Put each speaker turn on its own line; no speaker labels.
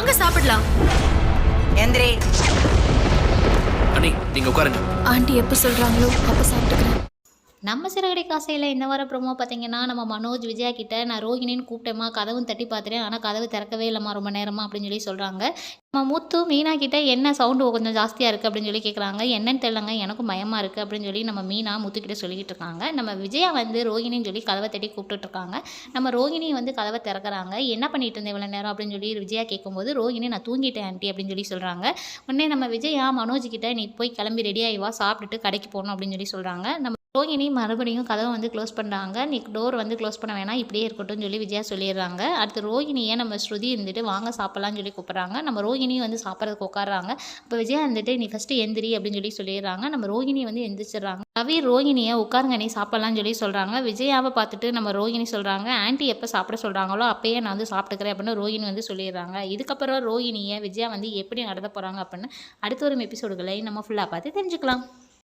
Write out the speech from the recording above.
வாங்க சாப்பிடலாம்.
எந்திரி.
அண்ணி நீங்க உட்காருங்க.
ஆண்டி எப்ப சொல்றாங்களோ அப்ப சாப்பிட்டுக்கிறேன்.
நம்ம சிறகடி காசையில் இந்த வாரம் ப்ரோமோ பார்த்தீங்கன்னா நம்ம மனோஜ் விஜயா கிட்ட நான் ரோகிணின்னு கூப்பிட்டேம்மா கதவும் தட்டி பார்த்துட்டேன் ஆனால் கதவு திறக்கவே இல்லைம்மா ரொம்ப நேரமா அப்படின்னு சொல்லி சொல்கிறாங்க நம்ம முத்து மீனா கிட்ட என்ன சவுண்டு கொஞ்சம் ஜாஸ்தியாக இருக்குது அப்படின்னு சொல்லி கேட்குறாங்க என்னன்னு தெரிலங்க எனக்கும் பயமாக இருக்குது அப்படின்னு சொல்லி நம்ம மீனா முத்துக்கிட்ட சொல்லிக்கிட்டு இருக்காங்க. நம்ம விஜயா வந்து ரோஹிணின்னு சொல்லி கதவை தட்டி கூப்பிட்டுட்ருக்காங்க நம்ம ரோஹிணி வந்து கதவை திறக்கறாங்க. என்ன பண்ணிட்டு இருந்தேன் இவ்வளோ நேரம் அப்படின்னு சொல்லி விஜயா கேட்கும்போது ரோஹிணி நான் தூங்கிட்டேன் ஆண்டி அப்படின்னு சொல்லி சொல்கிறாங்க உடனே நம்ம விஜயா மனோஜ் கிட்ட நீ போய் கிளம்பி ரெடி ஆகி வா சாப்பிட்டுட்டு கடைக்கு போகணும் அப்படின்னு சொல்லி சொல்கிறாங்க நம்ம ரோகிணி மறுபடியும் கதவை வந்து க்ளோஸ் பண்ணுறாங்க நீ டோர் வந்து க்ளோஸ் பண்ண வேணாம். இப்படியே இருக்கட்டும் சொல்லி விஜயா சொல்லிடுறாங்க. அடுத்து ரோகிணியை நம்ம ஸ்ருதி இருந்துட்டு வாங்க சாப்பிட்லான்னு சொல்லி கூப்பிட்றாங்க. நம்ம ரோகிணியும் வந்து சாப்பிட்றதுக்கு உட்காடுறாங்க இப்போ விஜயா இருந்துட்டு நீ ஃபஸ்ட்டு எந்திரி அப்படின்னு சொல்லி சொல்லிடுறாங்க. நம்ம ரோகிணி வந்து எந்திரிச்சிடுறாங்க. ரவி ரோகிணியை உட்காருங்க நீ சாப்பிட்லாம்னு சொல்லி சொல்கிறாங்க விஜயாவை பார்த்துட்டு நம்ம ரோகிணி சொல்கிறாங்க ஆன்ட்டி எப்போ சாப்பிட சொல்கிறாங்களோ அப்பயே நான் வந்து சாப்பிட்டுக்கிறேன் அப்படின்னு ரோகிணி வந்து சொல்லிடுறாங்க. இதுக்கப்புறம் ரோகிணியை விஜயா வந்து எப்படி நடத்த போகிறாங்க அப்படின்னு அடுத்த ஒரு எபிசோடுகளை நம்ம ஃபுல்லாக பார்த்து தெரிஞ்சுக்கலாம்.